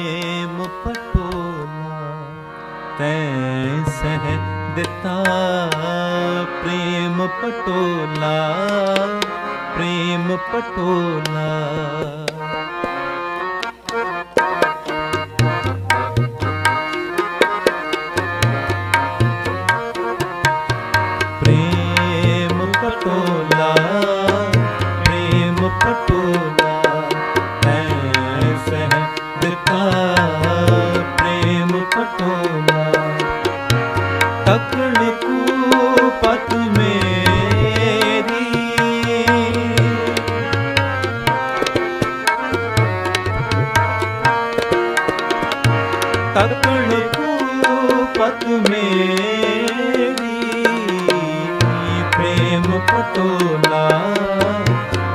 ਪ੍ਰੇਮ ਪਟੋਲਾ ਤੈ ਸਹਿ ਦਿੱਤਾ। ਪ੍ਰੇਮ ਪਟੋਲਾ ਪ੍ਰੇਮ ਪਟੋਲਾ। ਪ੍ਰੇਮ ਪਟੋਲਾ ਪ੍ਰੇਮ ਪਟੋਲਾ। ਤਕਣ ਕੂ ਮੇਰੀ ਪ੍ਰੇਮ ਪਟੋਲਾ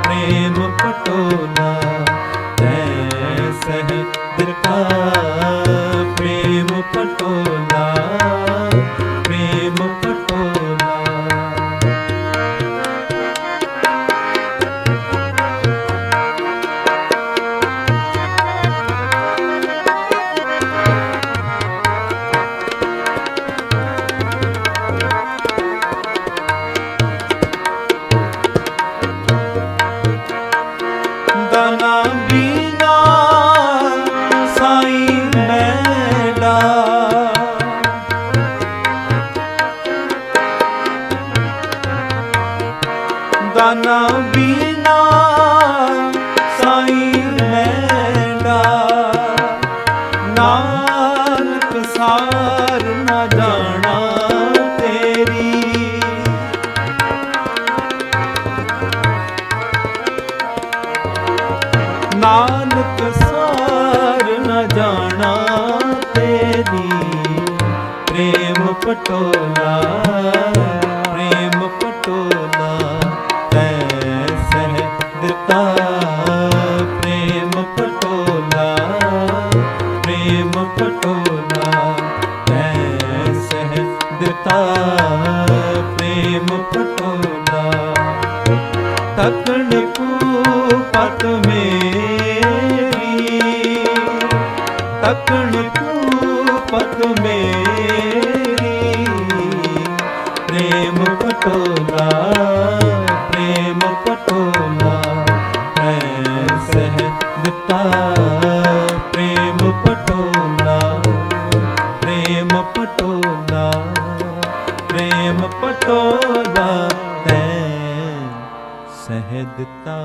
ਪ੍ਰੇਮ ਪਟੋਲਾ ਤੈ ਸਹਿ ਦਿੱਤਾ ਪ੍ਰੇਮ ਪਟੋਲਾ ਦਾਨਾ ਬੀਨਾ ਸਾਈ ਮੈਲਾ ਨਾਨਕ ਸਾਰ ਨਾ ਜਾਣਾ ਤੇਰੀ। ਨਾਨਕ ਸਾਰ ਨ ਜਾਣਾ ਤੇਰੀ। ਪ੍ਰੇਮ ਪਟੋਲਾ ਪ੍ਰੇਮ ਪਟੋਲਾ। ਤਕਣ ਕੂ ਪਤ ਮੇਰੀ ਤਕਣ ਕੂ ਪਤ ਮੇਰੀ ਪ੍ਰੇਮ ਪਟੋਲਾ। ਪ੍ਰੇਮ ਪਟੋਲਾ ਪ੍ਰੇਮ ਪਟੋਲਾ ਪ੍ਰੇਮ ਪਟੋਲਾ ਤੈ ਸਹਿਦਤਾ